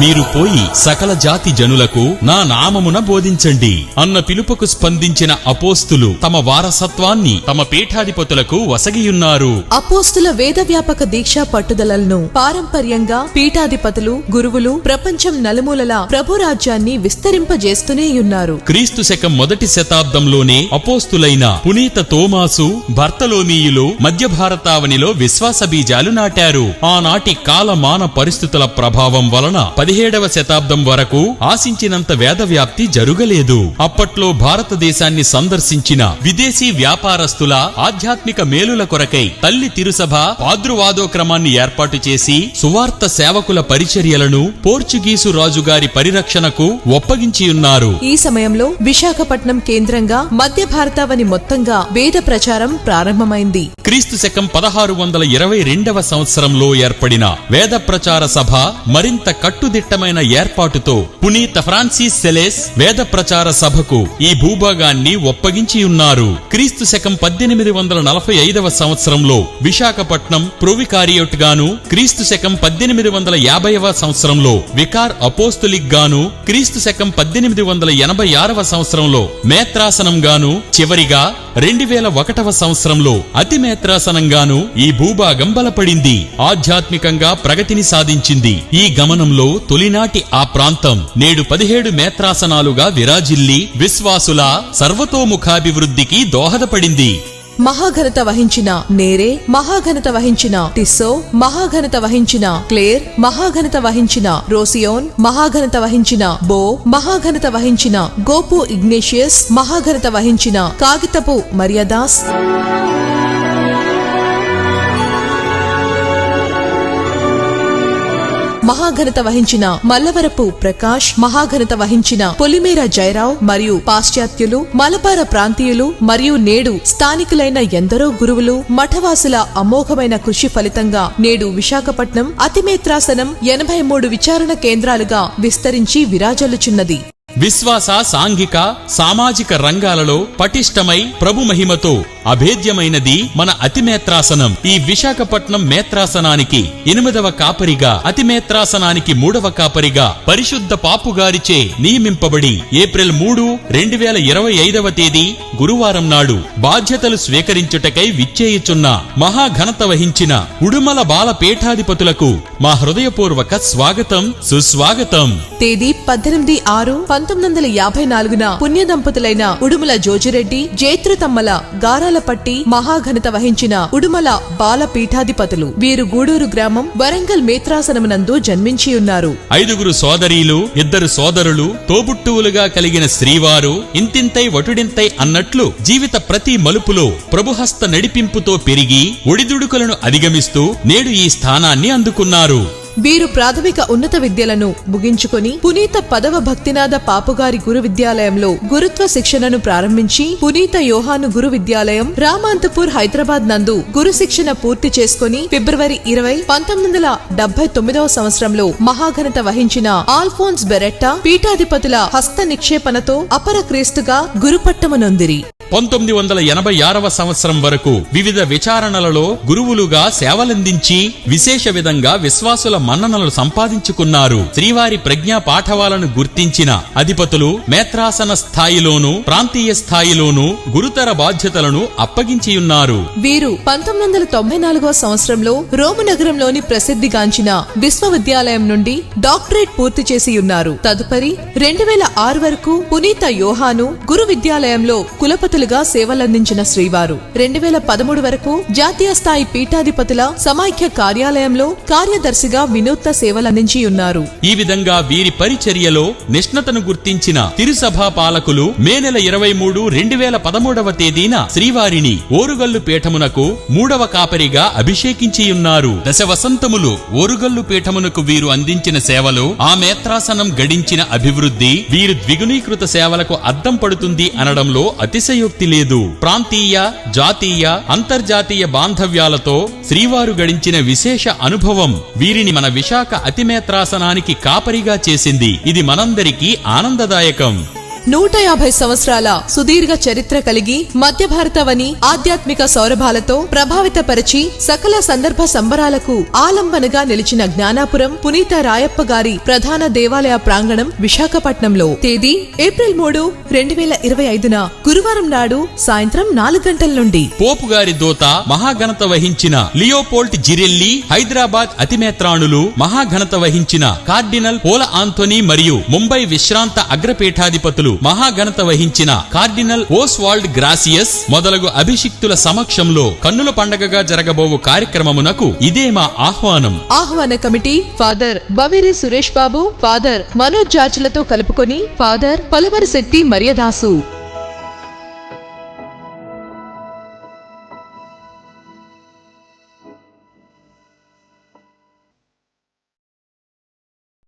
మీరు పోయి సకల జాతి జనులకు నా నామమున బోధించండి. అన్న పిలుపుకు స్పందించిన అపోస్తులు తమ వారసత్వాన్ని తమ పీఠాధిపతులకు వసగియున్నారు. అపోస్తుల వేదవ్యాపక దీక్షా పట్టుదలలను పారంపర్యంగా పీఠాధిపతులు గురువులు ప్రపంచం నలుమూలలా ప్రభు రాజ్యాన్ని విస్తరింపజేస్తూనే ఉన్నారు క్రీస్తు శకం మొదటి శతాబ్దంలోనే అపోస్తులైన పునీత తోమాసు భర్తలోమీయులు మధ్య భారతావనిలో విశ్వాస బీజాలు నాటారు. ఆనాటి కాలమాన పరిస్థితుల ప్రభావం వలన పదిహేడవ శతాబ్దం వరకు ఆశించినంత వేద వ్యాప్తి జరుగలేదు. అప్పట్లో భారతదేశాన్ని సందర్శించిన విదేశీ వ్యాపారస్తుల ఆధ్యాత్మిక మేలుల కొరకై తల్లి తిరుసభ పాద్రువాదోక్రమాన్ని ఏర్పాటు చేసి సువార్త సేవకుల పరిచర్యలను పోర్చుగీసు రాజుగారి పరిరక్షణకు ఒప్పగించియున్నారు. ఈ సమయంలో విశాఖపట్నం కేంద్రంగా మధ్య భారతావని మొత్తంగా వేద ప్రచారం ప్రారంభమైంది. క్రీస్తు శకం పదహారు వందల ఇరవై రెండవ సంవత్సరంలో ఏర్పడిన వేద ప్రచార సభ మరింత కట్టుదిట్టమైన ఏర్పాటుతో పునీత ఫ్రాన్సిస్ సెలెస్ వేద ప్రచార సభకు ఈ భూభాగాన్ని ఒప్పగించి ఉన్నారు. క్రీస్తు శకం పద్దెనిమిది వందల నలభై ఐదవ సంవత్సరంలో విశాఖపట్నం ప్రొవికారియోట్ గాను క్రీస్తు శకం పద్దెనిమిది వందల యాభైవ సంవత్సరంలో వికార్ అపోస్తులిక్ గాను క్రీస్తు శకం పద్దెనిమిది వందల ఎనభై ఆరవ సంవత్సరంలో మేత్రాసనం గాను చివరిగా రెండు వేల ఒకటవ సంవత్సరంలో అతి నేత్రాసనంగాను ఈ భూభాగం బలపడింది. ఆధ్యాత్మికంగా ప్రగతిని సాధించింది. ఈ గమనంలో తొలినాటి ఆ ప్రాంతం నేడు పదిహేడు మేత్రాసనాలుగా విరాజిల్లి విశ్వాసుల సర్వతోముఖాభివృద్ధికి దోహదపడింది. మహాఘనత వహించిన నేరే మహాఘనత వహించిన టిస్సో మహాఘనత వహించిన క్లేర్ మహాఘనత వహించిన రోసియోన్ మహాఘనత వహించిన బో మహాఘనత వహించిన గోపు ఇగ్నేషియస్ మహాఘనత వహించిన కాగితపు మర్యాదాస్. మహాఘనత వహించిన మల్లవరపు ప్రకాష్ మహాఘనత వహించిన పొలిమేర జయరావ్ మరియు పాశ్చాత్యులు మలబార ప్రాంతీయులు మరియు నేడు స్థానికులైన ఎందరో గురువులు మఠవాసుల అమోఘమైన కృషి ఫలితంగా నేడు విశాఖపట్నం అతిమేత్రాసనం ఎనభై మూడు విచారణ కేంద్రాలుగా విస్తరించి విరాజల్లుచున్నది. విశ్వాస సాంఘిక సామాజిక రంగాలలో పటిష్టమై ప్రభు మహిమతో అభేద్యమైనది మన అతిమేత్రాసనం. ఈ విశాఖపట్నం మేత్రాసనానికి ఎనిమిదవ కాపరిగా అతిమేత్రాసనానికి మూడవ కాపరిగా పరిశుద్ధ పాపుగారిచే నియమింపబడి ఏప్రిల్ మూడు రెండు వేల ఇరవై ఐదవ తేదీ గురువారం నాడు బాధ్యతలు స్వీకరించుటకై విచ్చేయుచున్న మహాఘనత వహించిన ఉడుమల బాల పీఠాధిపతులకు మా హృదయపూర్వక స్వాగతం సుస్వాగతం. తేదీ పద్దెనిమిది ఆరు పంతొమ్మిది వందల యాభై నాలుగున పుణ్య దంపతులైన ఉడుమల జోజిరెడ్డి జైత్రతమ్మల గారాలపట్టి మహాఘనత వహించిన ఉడుమల బాల పీఠాధిపతులు వీరు గూడూరు గ్రామం వరంగల్ మేత్రాసనమునందు జన్మించి ఉన్నారు ఐదుగురు సోదరీలు ఇద్దరు సోదరులు తోబుట్టువులుగా కలిగిన శ్రీవారు ఇంతింతై వటుడింతై అన్నట్లు జీవిత ప్రతి మలుపులో ప్రభుహస్త నడిపింపుతో పెరిగి ఒడిదుడుకులను అధిగమిస్తూ నేడు ఈ స్థానాన్ని అందుకున్నారు. వీరు ప్రాథమిక ఉన్నత విద్యలను ముగించుకొని పునీత పదవ భక్తినాథ పాపుగారి గురు విద్యాలయంలో గురుత్వ శిక్షణను ప్రారంభించి పునీత యోహాను గురు విద్యాలయం రామాంతపూర్ హైదరాబాద్ నందు గురు శిక్షణ పూర్తి చేసుకుని ఫిబ్రవరి ఇరవై పంతొమ్మిది వందల డెబ్బై తొమ్మిదవ సంవత్సరంలో మహాఘనత వహించిన ఆల్ఫోన్స్ బెరెట్టా పీఠాధిపతుల హస్త నిక్షేపణతో అపర క్రీస్తుగా గురుపట్టమనొందిరి. పంతొమ్మిది వందల ఎనభై ఆరవ సంవత్సరం వరకు వివిధ విచారణలలో గురువులుగా సేవలందించి విశేష విధంగా విశ్వాసుల మన్ననలు సంపాదించుకున్నారు. శ్రీవారి ప్రజ్ఞా పాఠవాలను గుర్తించిన అధిపతులు మేత్రాసన స్థాయిలోనూ ప్రాంతీయ స్థాయిలోనూ గురుతర బాధ్యతలను అప్పగించియున్నారు. వీరు పంతొమ్మిది వందల తొంభై నాలుగవ సంవత్సరంలో రోము నగరంలోని ప్రసిద్ధిగాంచిన విశ్వవిద్యాలయం నుండి డాక్టరేట్ పూర్తి చేసి ఉన్నారు తదుపరి రెండు వేల ఆరు వరకు పునీత యోహాను గురు విద్యాలయంలో కులపతులుగా సేవలందించిన శ్రీవారు. రెండు వేల పదమూడు వరకు జాతీయ స్థాయి పీఠాధిపతుల సమాఖ్య కార్యాలయంలో కార్యదర్శిగా వినూత్న సేవలందించి ఉన్నారు ఈ విధంగా వీరి పరిచర్యలో నిష్ణతను గుర్తించిన తిరుసభా పాలకులు మే నెల ఇరవై మూడు రెండు వేల పదమూడవ తేదీన శ్రీవారిని ఓరుగల్లు పీఠమునకు మూడవ కాపరిగా అభిషేకించియున్నారు. దశ వసంతములు ఓరుగల్లు పీఠమునకు వీరు అందించిన సేవలు ఆ మేత్రాసనం గడించిన అభివృద్ధి వీరు ద్విగుణీకృత సేవలకు అద్దం పడుతుంది అనడంలో అతిశయోక్తి లేదు. ప్రాంతీయ జాతీయ అంతర్జాతీయ బాంధవ్యాలతో శ్రీవారు గడించిన విశేష అనుభవం వీరిని మన విశాఖ అతిమేత్రాసనానికి కాపరిగా చేసింది. ఇది మనందరికీ ఆనందదాయకం. నూట యాభై సంవత్సరాల సుదీర్ఘ చరిత్ర కలిగి మధ్య భారతవని ఆధ్యాత్మిక సౌరభాలతో ప్రభావితపరిచి సకల సందర్భ సంబరాలకు ఆలంబనగా నిలిచిన జ్ఞానాపురం పునీత రాయప్ప గారి ప్రధాన దేవాలయ ప్రాంగణం విశాఖపట్నంలో. తేదీ ఏప్రిల్ మూడు రెండు వేల ఇరవై ఐదున గురువారం నాడు సాయంత్రం నాలుగు గంటల నుండి. పోపు గారి దోత మహాఘనత వహించిన లియోపోల్ట్ జిరెల్లి హైదరాబాద్ అతిమేత్రాణులు మహాఘనత వహించిన కార్డినల్ పోల ఆంథోనీ మరియు ముంబై విశ్రాంత అగ్రపీఠాధిపతులు మహాఘనత వహించిన కార్డినల్ ఓస్వాల్డ్ గ్రాసియస్ మొదలగు అభిషిక్తుల సమక్షంలో కన్నుల పండగగా జరగబోవు కార్యక్రమమునకు ఇదే మా ఆహ్వానం. ఆహ్వాన committee father Baveri Suresh Babu father Manoj జార్జ్లతో కలుపుకొని ఫాదర్ పలువరి శెట్టి మర్యదాసు.